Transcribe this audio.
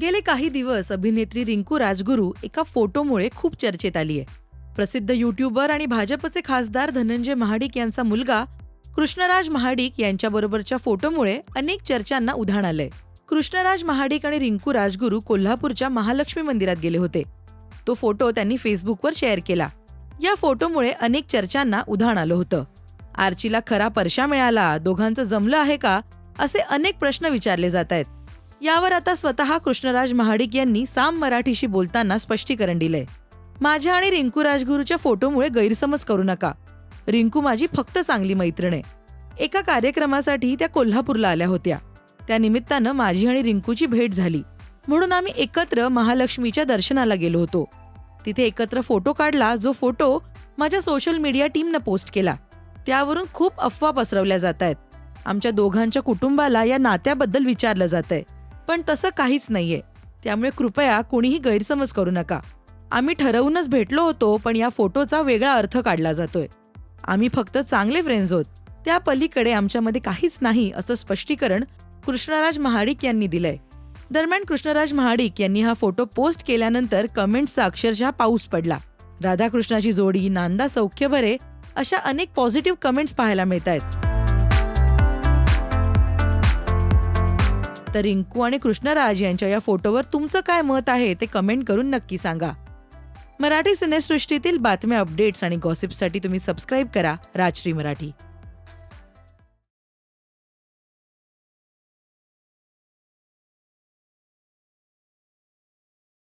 गेले काही दिवस अभिनेत्री रिंकू राजगुरू एका फोटोमुळे खूप चर्चेत आली आहे प्रसिद्ध युट्यूबर आणि भाजपचे खासदार धनंजय महाडिक यांचा मुलगा कृष्णराज महाडिक यांच्याबरोबरच्या फोटोमुळे अनेक चर्चांना उधाण आलंय. कृष्णराज महाडिक आणि रिंकू राजगुरू कोल्हापूरच्या महालक्ष्मी मंदिरात गेले होते. तो फोटो त्यांनी फेसबुकवर शेअर केला. या फोटोमुळे अनेक चर्चांना उधाण आलं होतं. आर्चीला खरा परशा मिळाला दोघांचं जमलं आहे का असे अनेक प्रश्न विचारले जात आहेत. यावर आता स्वतः कृष्णराज महाडिक यांनी साम मराठीशी बोलताना स्पष्टीकरण दिलंय. माझ्या आणि रिंकू राजगुरूच्या फोटोमुळे गैरसमज करू नका. रिंकू माझी फक्त चांगली मैत्रीण आहे. एका कार्यक्रमासाठी त्या कोल्हापूरला आल्या होत्या. त्या निमित्तानं माझी आणि रिंकूची भेट झाली. म्हणून आम्ही एकत्र महालक्ष्मीच्या दर्शनाला गेलो होतो. तिथे एकत्र फोटो काढला जो फोटो माझ्या सोशल मीडिया टीमनं पोस्ट केला. त्यावरून खूप अफवा पसरवल्या जात आहेत आमच्या दोघांच्या कुटुंबाला या नात्याबद्दल विचारलं जात आहे पण तसं काहीच नाहीये. त्यामुळे कृपया कोणीही गैरसमज करू नका. आम्ही ठरवूनच भेटलो होतो पण या फोटोचा वेगळा अर्थ काढला जातोय. आम्ही फक्त चांगले फ्रेंड्स होत. त्या पलीकडे आमच्यामध्ये काहीच नाही असं स्पष्टीकरण कृष्णराज महाडिक यांनी दिलंय. दरम्यान कृष्णराज महाडिक यांनी हा फोटो पोस्ट केल्यानंतर कमेंट्सचा अक्षरशः पाऊस पडला. राधाकृष्णाची जोडी नांदा सौख्य बरे अशा अनेक पॉझिटिव्ह कमेंट्स पाहायला मिळत आहेत तर रिंकू आणि कृष्णराज यांच्या या फोटोवर तुमचं काय मत आहे ते कमेंट करून नक्की सांगा. मराठी सिनेसृष्टीतील बातम्या अपडेट्स आणि गॉसिपसाठी तुम्ही सबस्क्राईब करा राजश्री मराठी.